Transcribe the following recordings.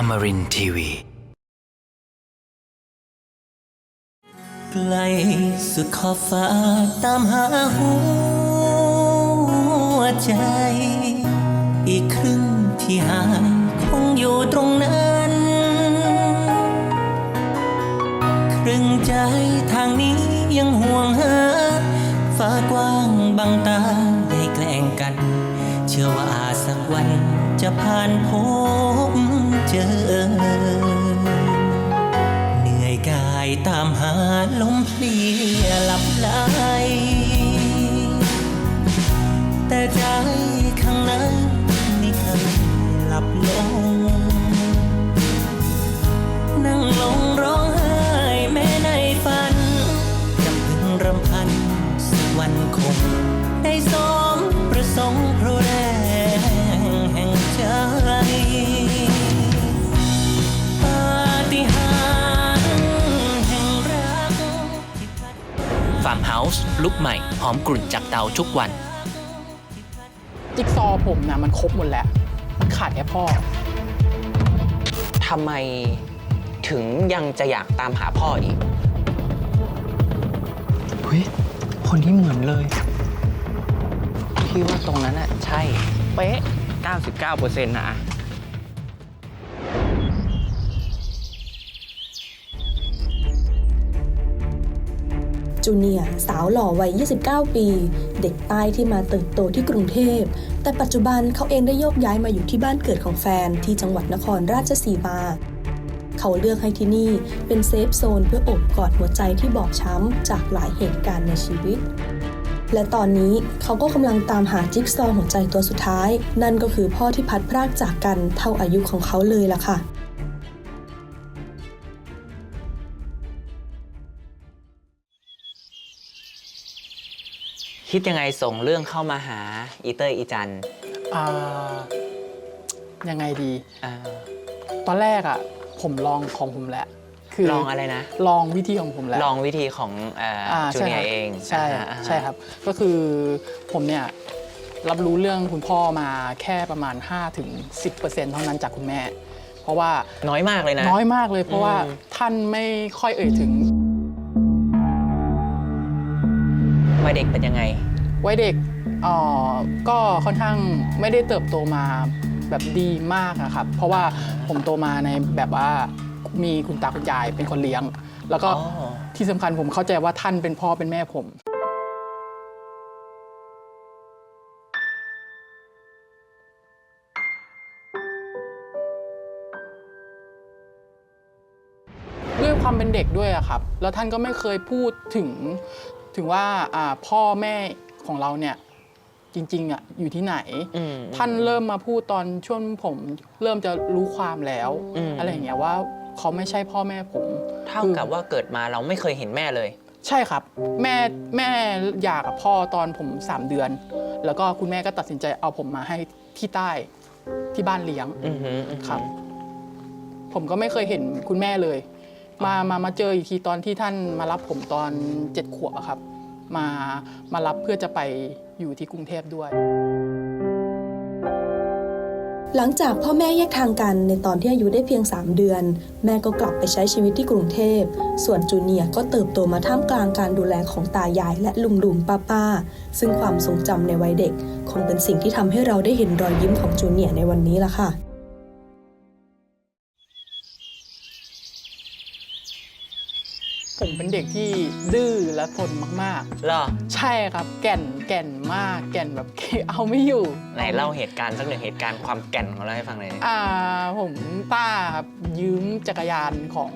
Amarin TV ไกลสุดขอบฟ้าตามหาหัวใจ อีกครึ่งที่ห่างคงอยู่ตรงนั้น ครึ่งใจทางนี้ยังห่วงหา ฟ้ากว้างบังตาให้แกล้งกัน เชื่อว่าสักวันจะผ่านพบ เจอ เหนื่อยกายตามหาลมเพลียหลับไหลแต่ใจข้างในไม่เคยหลับลง นั่งลงร้องไห้ ลุกใหม่ หอมกลุ่นจากเตาทุกวัน จิ๊กซอว์ผมนะมันครบหมดแล้ว มันขาดแค่พ่อ ทำไมถึงยังจะอยากตามหาพ่ออีก เฮ้ย คนที่เหมือนเลย พี่ว่าตรงนั้นอะใช่ เป๊ะ 99%นะ จูเนียสาวหล่อวัย 29 ปี เด็กใต้ที่มาเติบโตที่กรุงเทพ แต่ปัจจุบันเขาเองได้โยกย้ายมาอยู่ที่บ้านเกิดของแฟนที่จังหวัดนครราชสีมา เขาเลือกให้ที่นี่เป็นเซฟโซนเพื่ออบกอดหัวใจที่บอบช้ำจากหลายเหตุการณ์ในชีวิต และตอนนี้เขาก็กำลังตามหาจิ๊กซอหัวใจตัวสุดท้าย นั่นก็คือพ่อที่พัดพรากจากกันเท่าอายุของเขาเลยล่ะค่ะ คิดยังไงส่งเรื่องเข้ามาหาอีเตอร์อีจันอ่ายังไงดี อ่าตอนแรกอะ ผมลองของผมแหละ คือลองอะไรนะ ลองวิธีของผมแล้วลองวิธีของเอ่ออ่าจูใช่เนีคยรับร์เองใช่อ่าอ่าใช่ครับ ก็คือผมเนี่ยรับรู้เรื่องคุณพ่อมาแค่ประมาณ 5-10%เท่านั้นจากคุณแม่ เพราะว่า น้อยมากเลยนะ น้อยมากเลยเพราะว่าอืม ท่านไม่ค่อยเอ่ยถึง วัยเด็กเป็นยังไง วัยเด็กเอ่อก็ค่อนข้างไม่ได้เติบโตมาแบบดีมากอะครับ เพราะว่าผมโตมาในแบบว่ามีคุณตาคุณยายเป็นคนเลี้ยง แล้วก็อ๋อที่สำคัญผมเข้าใจว่าท่านเป็นพ่อเป็นแม่ผม ด้วยความเป็นเด็กด้วยอะครับ แล้วท่านก็ไม่เคยพูดถึง ถึงว่าอ่าพ่อแม่ของเราเนี่ยจริงๆอะอยู่ที่ไหนอืมท่านเริ่มมาพูดตอนช่วงผมเริ่มจะรู้ความแล้วอืมอะไรอย่างเงี้ยว่าเขาไม่ใช่พ่อแม่ผม เท่าคือกับว่าเกิดมาเราไม่เคยเห็นแม่เลย ใช่ครับ แม่แม่หย่ากับพ่อตอนผม3เดือน แล้วก็คุณแม่ก็ตัดสินใจเอาผมมาให้ที่ใต้ที่บ้านเลี้ยงอือหืออือหือครับ ผมก็ไม่เคยเห็นคุณแม่เลย มามามาเจออีกทีตอนที่ท่านมารับผมตอนเจ็ดขวบอะครับ มามารับเพื่อจะไปอยู่ที่กรุงเทพด้วย หลังจากพ่อแม่แยกทางกันในตอนที่อายุได้เพียง 3 เดือน แม่ก็กลับไปใช้ชีวิตที่กรุงเทพ ส่วนจูเนียก็เติบโตมาท่ามกลางการดูแลของตายายและลุงลุงป้าป้าซึ่งความทรงจำในวัยเด็ก คงเป็นสิ่งที่ทำให้เราได้เห็นรอยยิ้มของจูเนียในวันนี้ละค่ะ เป็นเด็กที่ดื้อและทนมากเหรอๆ ใช่ครับแก่นแก่นมากแก่นแบบ เอาไม่อยู่ไหนเล่าเหตุการณ์สักหนึ่งเหตุการณ์ความแก่นของเราให้ฟังเลยอ่าผมป้าครับยืมจักรยานของ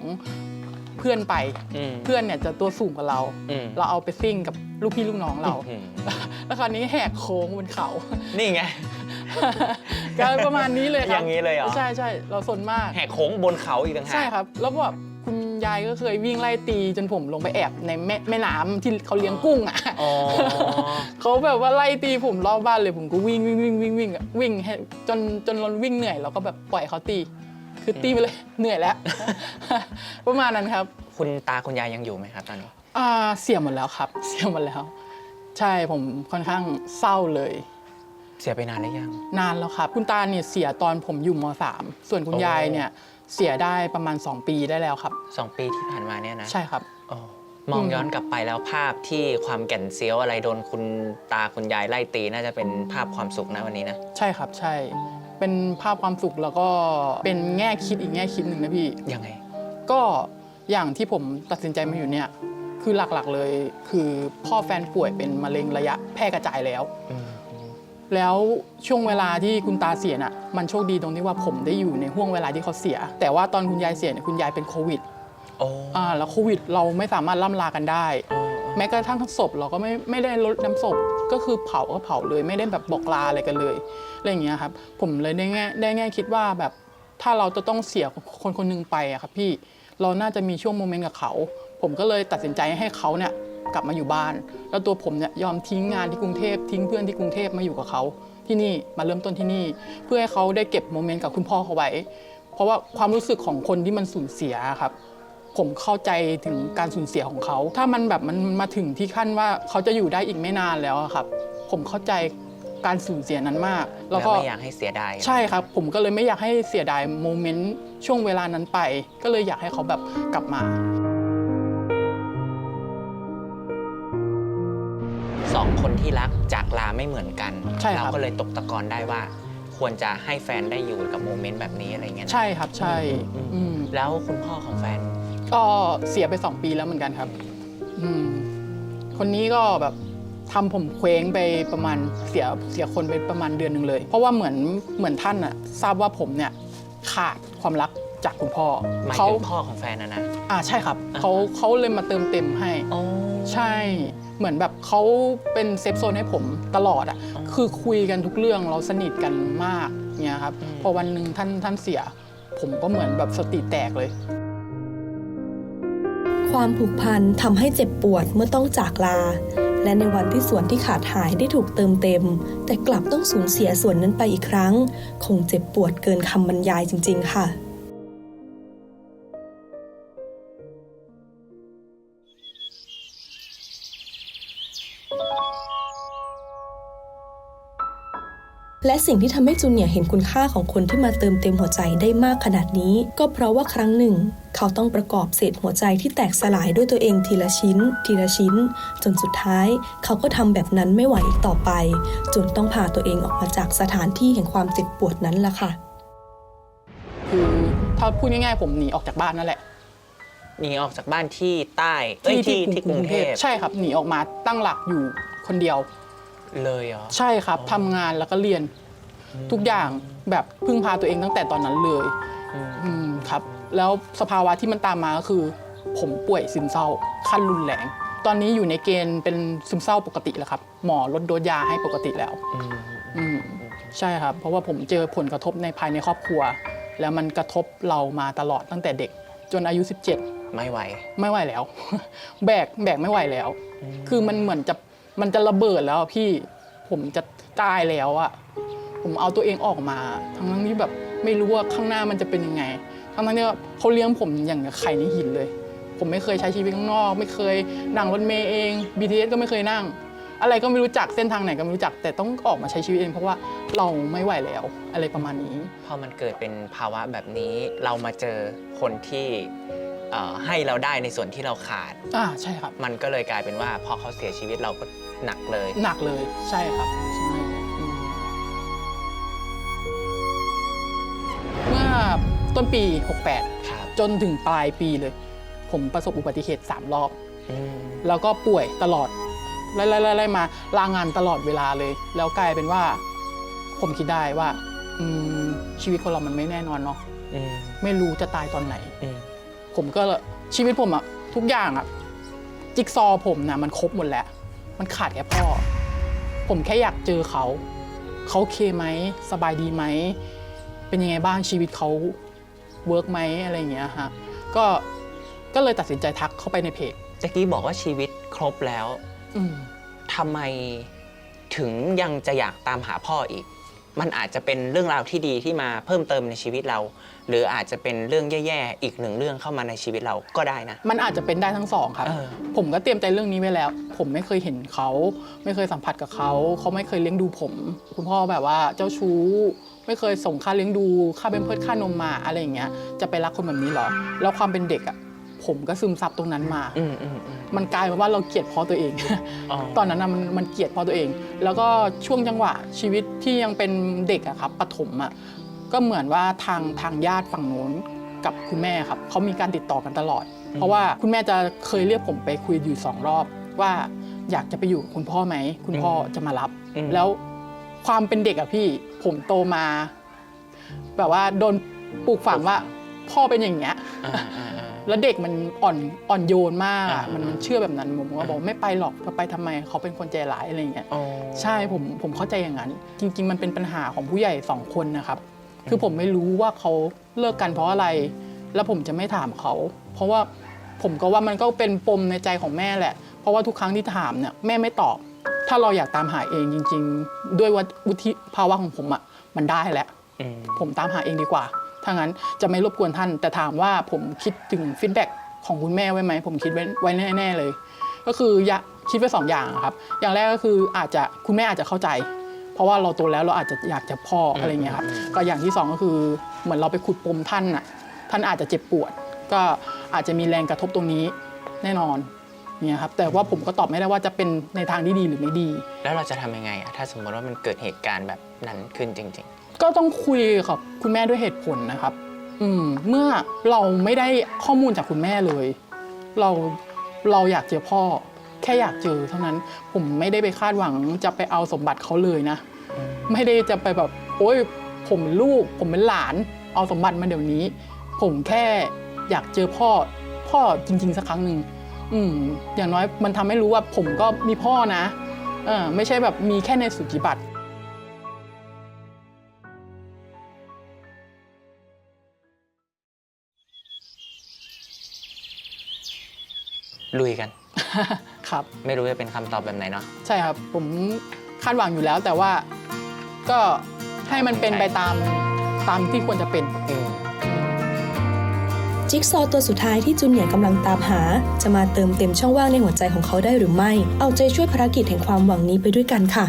เพื่อนไป อืมเพื่อนเนี่ยจะตัวสูงกว่าเรา อืมเราเอาไปซิ่งกับลูกพี่ลูกน้องเรา อืมแล้วคราวนี้แหกโค้งบนเขา นี่ไง ก็ประมาณนี้เลยครับอย่างนี้เลยเหรอ ใช่ใช่เราสนมาก แหกโค้งบนเขาอีกต่างหากใช่ครับ แล้วแบบ คุณยายก็เคยวิ่งไล่ตีจนผมลงไปแอบในแม่แม่น้ำที่เขาเลี้ยงกุ้งอะอ๋อ เขาแบบว่าไล่ตีผมรอบบ้านเลยผมก็วิ่งวิ่งวิ่งวิ่งวิ่งอะวิ่งให้จนจนเราวิ่งเหนื่อยเราก็แบบปล่อยเขาตี คือตีไปเลย เหนื่อยแล้ว ประมาณนั้นครับ คุณตาคุณยายยังอยู่ไหมครับตอนนี้ อ่าเสียหมดแล้วครับ เสียหมดแล้ว ใช่ผมค่อนข้างเศร้าเลย เสียไปนานหรือยัง นานแล้วครับ คุณตาเนี่ยเสียตอนผมอยู่ม .3 ส่วนคุณโอ้ ยายเนี่ย เสียได้ประมาณ 2 ปีได้แล้วครับ สองปีที่ผ่านมาเนี่ยนะใช่ครับอ๋อมองย้อนกลับไปแล้วภาพที่ความแก่นเซียวอะไรโดนคุณตาคุณยายไล่ตีน่าจะเป็นภาพความสุขนะวันนี้นะ ใช่ครับใช่ เป็นภาพความสุขแล้วก็เป็นแง่คิดอีกแง่คิดหนึ่งนะพี่ ยังไง ก็อย่างที่ผมตัดสินใจมาอยู่เนี่ย คือหลักๆเลย คือพ่อแฟนป่วยเป็นมะเร็งระยะแพร่กระจายแล้ว อืม แล้วช่วงเวลาที่คุณตาเสียน่ะมันโชคดีตรงที่ว่าผมได้อยู่ในห่วงเวลาที่เขาเสีย แต่ว่าตอนคุณยายเสียเนี่ยคุณยายเป็นโควิดโอ้อ่าแล้วโควิดเราไม่สามารถล่ำลากันได้ แม้กระทั่งศพเราก็ไม่ไม่ได้ลดน้ำศพก็คือเผาก็เผาเลยไม่ได้แบบบอกลาอะไรกันเลยอะไรอย่างเงี้ยครับ ผมเลยได้แง่ได้แง่คิดว่าแบบถ้าเราจะต้องเสียคนคนหนึงไปอะครับพี่เราน่าจะมีช่วงโมเมนต์กับเขา ผมก็เลยตัดสินใจให้เขาเนี่ย กลับมาอยู่บ้าน แล้วตัวผมเนี่ยยอมทิ้งงานที่กรุงเทพทิ้งเพื่อนที่กรุงเทพมาอยู่กับเขาที่นี่มาเริ่มต้นที่นี่ เพื่อให้เขาได้เก็บโมเมนต์กับคุณพ่อเขาไว้ เพราะว่าความรู้สึกของคนที่มันสูญเสียครับ ผมเข้าใจถึงการสูญเสียของเขา ถ้ามันแบบมันมาถึงที่ขั้นว่าเขาจะอยู่ได้อีกไม่นานแล้วอะครับ ผมเข้าใจการสูญเสียนั้นมาก แล้แล้ววก็ไม่อยากให้เสียดายใช่ครับ ผมก็เลยไม่อยากให้เสียดายโมเมนต์ช่วงเวลานั้นไป ก็เลยอยากให้เขาแบบกลับมา สองคนที่รักจากลาไม่เหมือนกัน ใช่ครับ เราก็เลยตกตะกอนได้ว่า ควรจะให้แฟนได้อยู่กับโมเมนต์แบบนี้อะไรเงี้ยนะใช่ครับใช่อืมอืมแล้วคุณพ่อของแฟน ก็เสียไปสองปีแล้วเหมือนกันครับอืมคนนี้ก็แบบทำผมเคว้งไปประมาณเสียเสียคนไปประมาณเดือนหนึ่งเลย เพราะว่าเหมือนเหมือนท่านอะทราบว่าผมเนี่ยขาดความรักจากคุณพ่อหมายเขาถึงพ่อของแฟนนะนะ อ่าใช่ครับอ่าเขาเขาเลยมาเติมเต็มให้โอ้ ใช่เหมือนแบบเขาเป็นเซฟโซนให้ผมตลอดอะอ๋อคือคุยกันทุกเรื่องเราสนิทกันมากเนี่ยครับอืมพอวันหนึ่งท่านท่านเสีย ผมก็เหมือนแบบสติแตกเลย ความผูกพันทำให้เจ็บปวดเมื่อต้องจากลา และในวันที่ส่วนที่ขาดหายได้ถูกเติมเต็ม แต่กลับต้องสูญเสียส่วนนั้นไปอีกครั้ง คงเจ็บปวดเกินคำบรรยายจริง ๆ ค่ะ และสิ่งที่ทำให้จูเนียร์เห็นคุณค่าของคนที่มาเติมเต็มหัวใจได้มากขนาดนี้ ก็เพราะว่าครั้งหนึ่ง เขาต้องประกอบเศษหัวใจที่แตกสลายด้วยตัวเองทีละชิ้น ทีละชิ้น จนสุดท้าย เขาก็ทำแบบนั้นไม่ไหวอีกต่อไป จนต้องพาตัวเองออกมาจากสถานที่แห่งความเจ็บปวดนั้นล่ะค่ะ คือถ้าพูดง่ายๆผมหนีออกจากบ้านนั่นแหละหนีออกจากบ้านที่ใต้เอ้ยที่ที่กรุงเทพใช่ครับหนีออกมาตั้งหลักอยู่คนเดียว เลยเหรอ ใช่ครับทำงานแล้วก็เรียน ทุกอย่างแบบพึ่งพาตัวเองตั้งแต่ตอนนั้นเลยอืม อืมครับ แล้วสภาวะที่มันตามมาก็คือ ผมป่วยซึมเศร้าขั้นรุนแรง ตอนนี้อยู่ในเกณฑ์เป็นซึมเศร้าปกติแล้วครับ หมอลดโดสยาให้ปกติแล้ว อืมอืมใช่ครับ เพราะว่าผมเจอผลกระทบในภายในครอบครัว แล้วมันกระทบเรามาตลอดตั้งแต่เด็ก จนอายุ 17 ไม่ไหว ไม่ไหวแล้ว แบกแบกไม่ไหวแล้ว คือมันเหมือนจะ มันจะระเบิดแล้วพี่ผมจะตายแล้วอะผมเอาตัวเองออกมา ทั้งทั้งที่แบบไม่รู้ว่าข้างหน้ามันจะเป็นยังไง ทั้งทั้งที่เขาเลี้ยงผมอย่างไข่ในหินเลย ผมไม่เคยใช้ชีวิตข้างนอก ไม่เคยนั่งรถเมย์เอง BTS ก็ไม่เคยนั่ง อะไรก็ไม่รู้จักเส้นทางไหนก็ไม่รู้จัก แต่ต้องออกมาใช้ชีวิตเอง เพราะว่าเราไม่ไหวแล้วอะไรประมาณนี้ พอมันเกิดเป็นภาวะแบบนี้เรามาเจอคนที่ เอ่อให้เราได้ในส่วนที่เราขาด อ่าใช่ครับ มันก็เลยกลายเป็นว่าพอเขาเสียชีวิตเราก็หนักเลย หนักเลยใช่ครับใช่อืมเมื่อต้นปี68ครับจนถึงปลายปีเลย ผมประสบอุบัติเหตุ 3 รอบ อืมแล้วก็ป่วยตลอดไล่ๆๆๆมาลางานตลอดเวลาเลย แล้วกลายเป็นว่า ผมคิดได้ว่า อืมชีวิตคนเรามันไม่แน่นอนเนาะอืมไม่รู้จะตายตอนไหน อืม ผมก็ชีวิตผมอะทุกอย่างอะจิ๊กซอว์ผมนะมันครบหมดแล้ว มันขาดแค่พ่อ ผมแค่อยากเจอเขา เขาโอเคไหม สบายดีไหม เป็นยังไงบ้างชีวิตเขาเวิร์กไหมอะไรอย่างเงี้ยฮะก็ก็เลยตัดสินใจทักเข้าไปในเพจตะกี้บอกว่าชีวิตครบแล้วอืม ทำไมถึงยังจะอยากตามหาพ่ออีก มันอาจจะเป็นเรื่องราวที่ดีที่มาเพิ่มเติมในชีวิตเรา หรืออาจจะเป็นเรื่องแย่ๆอีกหนึ่งเรื่องเข้ามาในชีวิตเราก็ได้นะ มันอาจจะเป็นได้ทั้งสองครับ เออ ผมก็เตรียมใจเรื่องนี้ไว้แล้ว ผมไม่เคยเห็นเขา ไม่เคยสัมผัสกับเขา เขาไม่เคยเลี้ยงดูผม คุณพ่อแบบว่าเจ้าชู้ ไม่เคยส่งค่าเลี้ยงดู ค่าเป็นเพิดค่านมมาอะไรอย่างเงี้ย จะไปรักคนแบบนี้เหรอ แล้วความเป็นเด็กอะ ผมก็ซึมซับตรงนั้นมา อืมอืมอืม มันกลายเป็นว่าเราเกลียดพ่อตัวเอง อ๋อ ตอนนั้นนะมันมันเกลียดพ่อตัวเอง แล้วก็ช่วงจังหวะชีวิตที่ยังเป็นเด็กอะครับปฐมอะก็เหมือนว่าทางทางญาติฝั่งโน้นกับคุณแม่ครับเขามีการติดต่อกันตลอด เพราะว่าคุณแม่จะเคยเรียกผมไปคุยอยู่สองรอบ ว่าอยากจะไปอยู่กับคุณพ่อไหม คุณพ่อจะมารับ อืม แล้วความเป็นเด็กอะพี่ผมโตมา แบบว่าโดนปลูกฝังว่า พ่อเป็นอย่างเงี้ยอ่าอ่าอ่าแล้วเด็กมันอ่อนอ่อนโยนมากอะอ่ามัมันมันเชื่อแบบนั้นผมก็บอกไม่ไปหรอกจะไปทำไมเขาเป็นคนใจร้ายอะไรอย่างเงี้ยอ๋อใช่ผมผมเข้าใจอย่างนั้น จริง ๆ มันเป็นปัญหาของผู้ใหญ่สองคนนะครับ คือผมไม่รู้ว่าเขาเลิกกันเพราะอะไร แล้วผมจะไม่ถามเขา เพราะว่าผมก็ว่ามันก็เป็นปมในใจของแม่แหละ เพราะว่าทุกครั้งที่ถามเนี่ยแม่ไม่ตอบ ถ้าเราอยากตามหาเองจริง ๆ ด้วยวุฒิภาวะของผมอะมันได้แล้วอืมผมตามหาเองดีกว่า ถ้างั้นจะไม่รบกวนท่าน แต่ถามว่าผมคิดถึงฟีดแบ็กของคุณแม่ไว้ไหมผมคิดไว้ไว้แน่ๆเลย ก็คืออยากคิดไว้สองอย่างครับ อย่างแรกก็คืออาจจะคุณแม่อาจจะเข้าใจ เพราะว่าเราโตแล้วเราอาจจะอยากจะพ่ออะไรเงี้ยครับก็อย่างที่สองก็คือเหมือนเราไปขุดปมท่านน่ะท่านอาจจะเจ็บปวด ก็อาจจะมีแรงกระทบตรงนี้แน่นอนเนี่ยครับแต่ว่าผมก็ตอบไม่ได้ว่าจะเป็นในทางที่ดีหรือไม่ดี แล้วเราจะทำยังไงอะถ้าสมมติว่ามันเกิดเหตุการณ์แบบนั้นขึ้นจริง ก็ต้องคุยกับคุณแม่ด้วยเหตุผลนะครับ อืม เมื่อเราไม่ได้ข้อมูลจากคุณแม่เลย เราเราอยากเจอพ่อ แค่อยากเจอเท่านั้น ผมไม่ได้ไปคาดหวังจะไปเอาสมบัติเขาเลยนะ ไม่ได้จะไปแบบโอ๊ยผมเป็นลูก ผมเป็นหลาน เอาสมบัติมาเดี๋ยวนี้ ผมแค่อยากเจอพ่อ พ่อจริง ๆ สักครั้งหนึ่งอืม อย่างน้อยมันทำให้รู้ว่าผมก็มีพ่อนะ เออไม่ใช่แบบมีแค่ในสุจิบัต ลุยกัน ครับ ไม่รู้จะเป็นคำตอบแบบไหนเนาะ ใช่ครับ ผมคาดหวังอยู่แล้ว แต่ว่าก็ให้มันเป็นไปตามตามที่ควรจะเป็นอืมจิ๊กซอว์ตัวสุดท้ายที่จูเนียร์กำลังตามหา จะมาเติมเต็มช่องว่างในหัวใจของเขาได้หรือไม่ เอาใจช่วยภารกิจแห่งความหวังนี้ไปด้วยกันค่ะ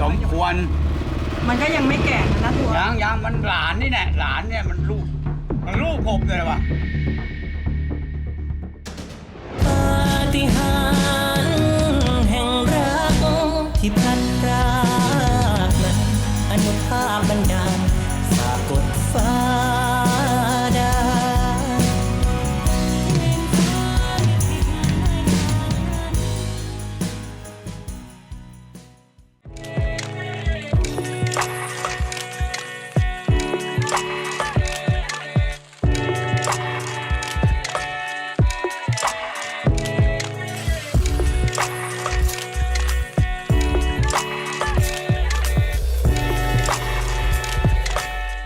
สมควร มันก็ยังไม่แก่นะนะทัวยังยังมันหลานนี่แหละหลานเนี่ยมันลูกมันลูกผมเลยวะปาฏิหาริย์แห่งรักที่พลัน